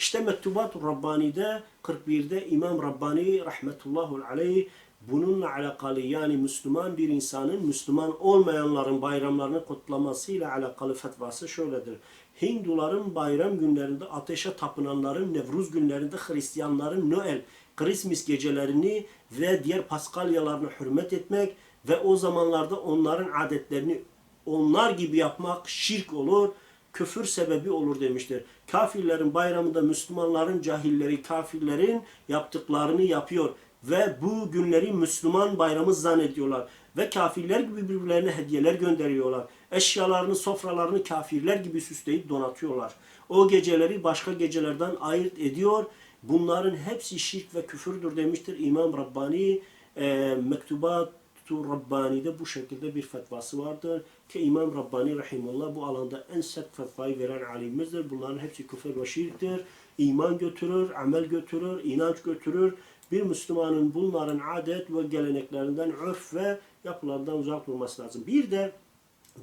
İşte Mektubat-ı Rabbani'de 41'de İmam Rabbani rahmetullahi aleyh bununla alakalı yani Müslüman bir insanın Müslüman olmayanların bayramlarını kutlamasıyla alakalı fetvası şöyledir. Hinduların bayram günlerinde ateşe tapınanların Nevruz günlerinde Hristiyanların Noel, Christmas gecelerini ve diğer Paskalyalarını hürmet etmek ve o zamanlarda onların adetlerini onlar gibi yapmak şirk olur, küfür sebebi olur demiştir. Kafirlerin bayramında Müslümanların cahilleri, kafirlerin yaptıklarını yapıyor ve bu günleri Müslüman bayramı zannediyorlar ve kafirler gibi birbirlerine hediyeler gönderiyorlar. Eşyalarını, sofralarını kafirler gibi süsleyip donatıyorlar. O geceleri başka gecelerden ayırt ediyor. Bunların hepsi şirk ve küfürdür demiştir İmam Rabbani e, Mektubat Rabbani'de bu şekilde bir fetvası vardır. Ki İmam Rabbani Rahimullah bu alanda en sert fetvayı veren alimimizdir. Bunların hepsi küfür ve şirktir. İman götürür, amel götürür, inanç götürür. Bir Müslümanın bunların adet ve geleneklerinden, örf ve yapılardan uzak durması lazım. Bir de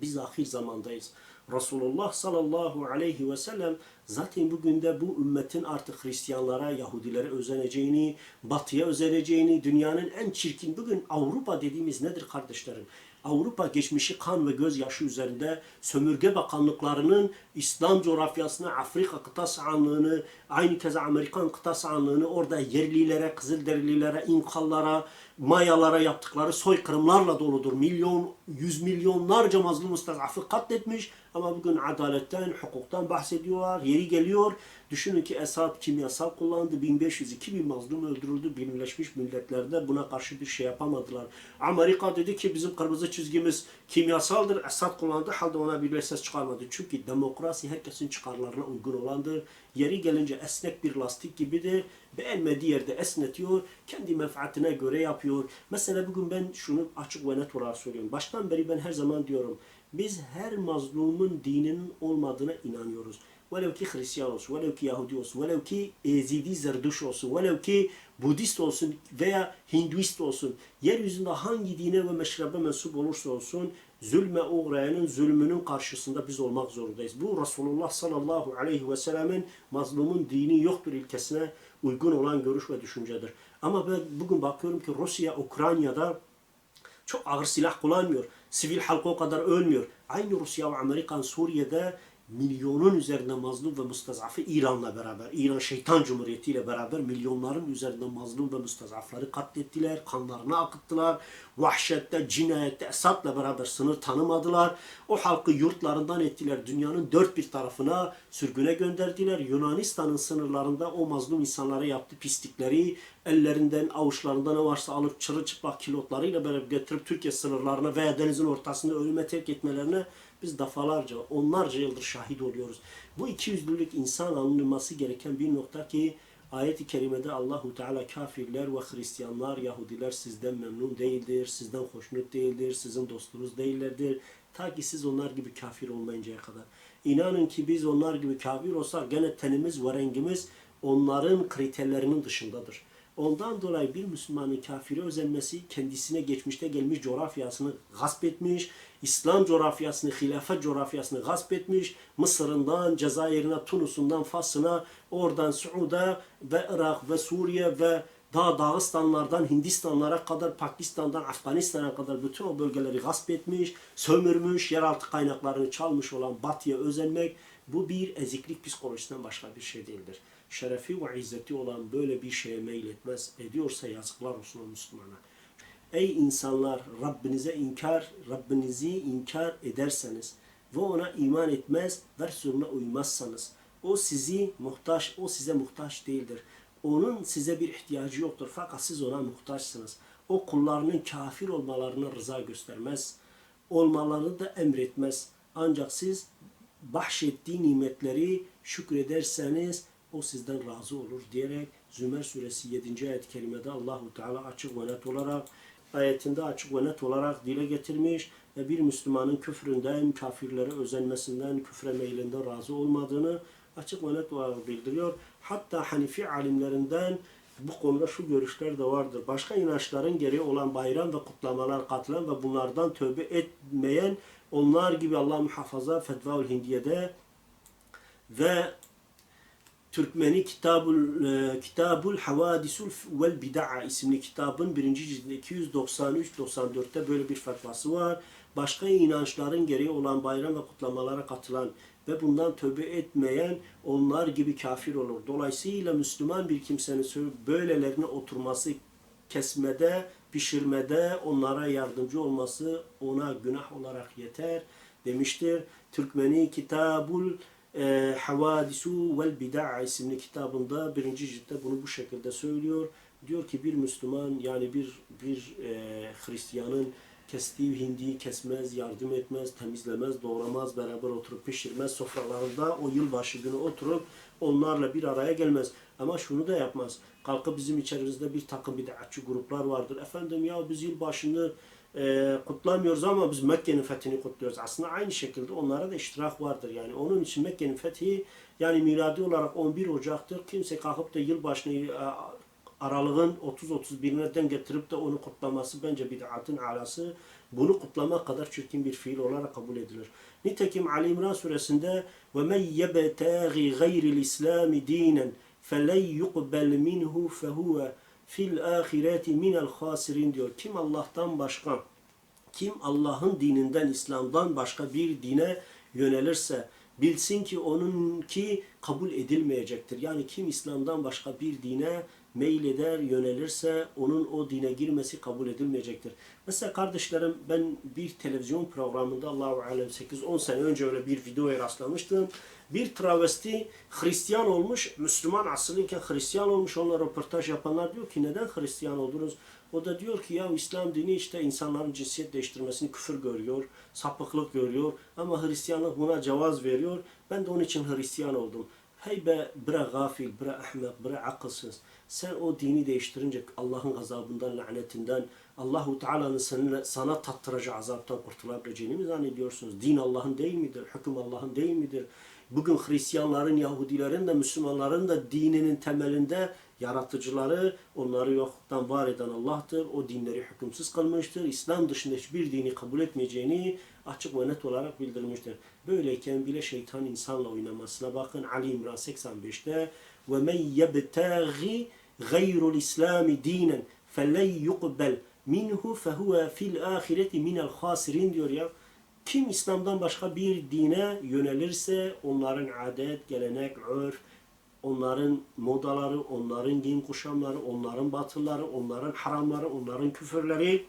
biz ahir zamandayız. Resulullah sallallahu aleyhi ve sellem zaten bugün de bu ümmetin artık Hristiyanlara, Yahudilere özeneceğini, Batı'ya özeneceğini, dünyanın en çirkin, bugün Avrupa dediğimiz nedir kardeşlerim? Avrupa geçmişi kan ve gözyaşı üzerinde sömürge bakanlıklarının İslam coğrafyasını, Afrika kıta sahanlığını, aynı keza Amerikan kıta sahanlığını orada yerlilere, Kızılderililere, İnkallara, Mayalara yaptıkları soykırımlarla doludur. Milyon, yüz milyonlarca mazlum müstazafı katletmiş ama bugün adaletten, hukuktan bahsediyorlar. Yeri geliyor. Düşünün ki Esad kimyasal kullandı. 1500-2000 mazlum öldürüldü. Birleşmiş Milletler'de buna karşı bir şey yapamadılar. Amerika dedi ki bizim kırmızı çizgimiz kimyasaldır. Esad kullandı halde ona bir ses çıkarmadı. Çünkü demokrasi herkesin çıkarlarına uygun olandır. Yeri gelince esnek bir lastik gibidir. Beğenmediği yerde esnetiyor. Kendi menfaatine göre yapıyor. Mesela bugün ben şunu açık ve net olarak söylüyorum. Baştan beri ben her zaman diyorum. Biz her mazlumun dininin olmadığına inanıyoruz. Velev ki Hristiyan olsun, velev ki Yahudi olsun, velev ki Ezidi Zerduş olsun, velev ki Budist olsun veya Hinduist olsun. Yeryüzünde hangi dine ve meşrebe mensup olursa olsun zulme uğrayanın zulmünün karşısında biz olmak zorundayız. Bu Resulullah sallallahu aleyhi ve sellemin mazlumun dini yoktur ilkesine uygun olan görüş ve düşüncedir. Ama ben bugün bakıyorum ki Rusya, Ukrayna'da çok ağır silah kullanmıyor. Sivil halk o kadar ölmüyor. Aynı Rusya ve Amerikan Suriye'de milyonun üzerinde mazlum ve mustazafı İran'la beraber, İran Şeytan Cumhuriyeti ile beraber milyonların üzerinde mazlum ve mustazafları katlettiler, kanlarını akıttılar. Vahşette, cinayette, Esad'la beraber sınır tanımadılar. O halkı yurtlarından ettiler. Dünyanın dört bir tarafına sürgüne gönderdiler. Yunanistan'ın sınırlarında o mazlum insanlara yaptığı pislikleri ellerinden, avuçlarından ne varsa alıp çırılçıplak kilotlarıyla beraber getirip Türkiye sınırlarına veya denizin ortasında ölüme terk etmelerine biz defalarca, onlarca yıldır şahit oluyoruz. Bu iki yüzlülük insan anılması gereken bir nokta ki ayet-i kerimede Allahu Teala kafirler ve Hristiyanlar, Yahudiler sizden memnun değildir, sizden hoşnut değildir, sizin dostunuz değillerdir. Ta ki siz onlar gibi kafir olmayıncaya kadar. İnanın ki biz onlar gibi kafir olsak gene tenimiz ve rengimiz onların kriterlerinin dışındadır. Ondan dolayı bir Müslümanın kafire özenmesi kendisine geçmişte gelmiş coğrafyasını gasp etmiş, İslam coğrafyasını, hilafet coğrafyasını gasp etmiş, Mısır'ından, Cezayir'ine, Tunus'undan, Fas'ına, oradan Suud'a ve Irak ve Suriye ve daha Dağıstanlardan Hindistanlara kadar, Pakistan'dan Afganistan'a kadar bütün o bölgeleri gasp etmiş, sömürmüş, yeraltı kaynaklarını çalmış olan Batı'ya özenmek, bu bir eziklik psikolojisinden başka bir şey değildir şerefi ve izzeti olan böyle bir şeye meyletmez ediyorsa yazıklar olsun o Müslümana. Ey insanlar Rabbinize inkar, Rabbinizi inkar ederseniz ve ona iman etmez ve Resulüne uymazsanız o sizi muhtaç, o size muhtaç değildir. Onun size bir ihtiyacı yoktur fakat siz ona muhtaçsınız. O kullarının kafir olmalarına rıza göstermez. Olmalarını da emretmez. Ancak siz bahşettiği nimetleri şükrederseniz o sizden razı olur diyerek Zümer suresi 7. ayet-i kerimede Allahu Teala açık ve net olarak ayetinde açık ve net olarak dile getirmiş ve bir Müslümanın küfründen, kafirlere özenmesinden, küfre meylinden razı olmadığını açık ve net olarak bildiriyor. Hatta Hanifi alimlerinden bu konuda şu görüşler de vardır. Başka inançların gereği olan bayram ve kutlamalar katılan ve bunlardan tövbe etmeyen onlar gibi Allah muhafaza Fetva-ül Hindiye'de ve Türkmeni Kitabul e, Kitabul Havadisul vel Bid'a isimli kitabın birinci cildinde 293-94'te böyle bir fetvası var. Başka inançların gereği olan bayram ve kutlamalara katılan ve bundan tövbe etmeyen onlar gibi kafir olur. Dolayısıyla Müslüman bir kimsenin böylelerine oturması kesmede, pişirmede onlara yardımcı olması ona günah olarak yeter demiştir. Türkmeni Kitabul Havadisu vel Bid'a isimli kitabında birinci ciltte bunu bu şekilde söylüyor. Diyor ki bir Müslüman yani bir bir e, Hristiyanın kestiği hindiyi kesmez, yardım etmez, temizlemez, doğramaz, beraber oturup pişirmez, sofralarında o yılbaşı günü oturup onlarla bir araya gelmez. Ama şunu da yapmaz. Kalkıp bizim içerimizde bir takım bid'atçı gruplar vardır. Efendim ya biz yılbaşını e, kutlamıyoruz ama biz Mekke'nin fethini kutluyoruz. Aslında aynı şekilde onlara da iştirak vardır. Yani onun için Mekke'nin fethi yani miladi olarak 11 Ocak'tır. Kimse kalkıp da yılbaşını e, aralığın 30-31'ine denk getirip de onu kutlaması bence bid'atın alası. Bunu kutlamak kadar çirkin bir fiil olarak kabul edilir. Nitekim Ali İmran suresinde وَمَنْ يَبْتَغِ غَيْرِ الْإِسْلَامِ دِينًا فَلَنْ يُقْبَلْ مِنْهُ فَهُوَ fil ahireti minel hasirin diyor. Kim Allah'tan başka, kim Allah'ın dininden, İslam'dan başka bir dine yönelirse bilsin ki onunki kabul edilmeyecektir. Yani kim İslam'dan başka bir dine meyleder, yönelirse onun o dine girmesi kabul edilmeyecektir. Mesela kardeşlerim ben bir televizyon programında Allahu alem 8-10 sene önce öyle bir videoya rastlamıştım. Bir travesti Hristiyan olmuş, Müslüman aslıyken Hristiyan olmuş. Onunla röportaj yapanlar diyor ki neden Hristiyan oldunuz? O da diyor ki ya İslam dini işte insanların cinsiyet değiştirmesini küfür görüyor, sapıklık görüyor ama Hristiyanlık buna cevaz veriyor. Ben de onun için Hristiyan oldum. Hey be bre gafil, bre ahmak, bre akılsız. Sen o dini değiştirince Allah'ın gazabından, lanetinden, Allahu Teala'nın sana, sana tattıracağı azaptan kurtulabileceğini mi zannediyorsunuz? Din Allah'ın değil midir? Hüküm Allah'ın değil midir? Bugün Hristiyanların, Yahudilerin de Müslümanların da dininin temelinde yaratıcıları, onları yoktan var eden Allah'tır. O dinleri hükümsüz kılmıştır. İslam dışında hiçbir dini kabul etmeyeceğini açık ve net olarak bildirmiştir. Böyleyken bile şeytan insanla oynamasına bakın. Ali İmran 85'te وَمَنْ يَبْتَغِ غَيْرُ الْإِسْلَامِ دِينًا فَلَنْ يُقْبَلْ minhu fehuve fil ahireti minel hasirin diyor ya. Kim İslam'dan başka bir dine yönelirse onların adet, gelenek, örf, onların modaları, onların din kuşamları, onların batılları, onların haramları, onların küfürleri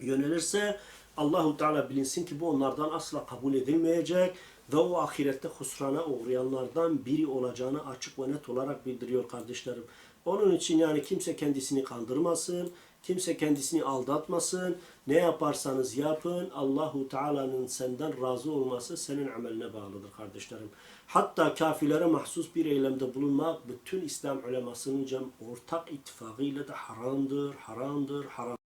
yönelirse Allahu Teala bilinsin ki bu onlardan asla kabul edilmeyecek ve o ahirette husrana uğrayanlardan biri olacağını açık ve net olarak bildiriyor kardeşlerim. Onun için yani kimse kendisini kandırmasın, kimse kendisini aldatmasın. Ne yaparsanız yapın Allahu Teala'nın senden razı olması senin ameline bağlıdır kardeşlerim. Hatta kafirlere mahsus bir eylemde bulunmak bütün İslam ulemasının ortak ittifakıyla da haramdır, haramdır, haram.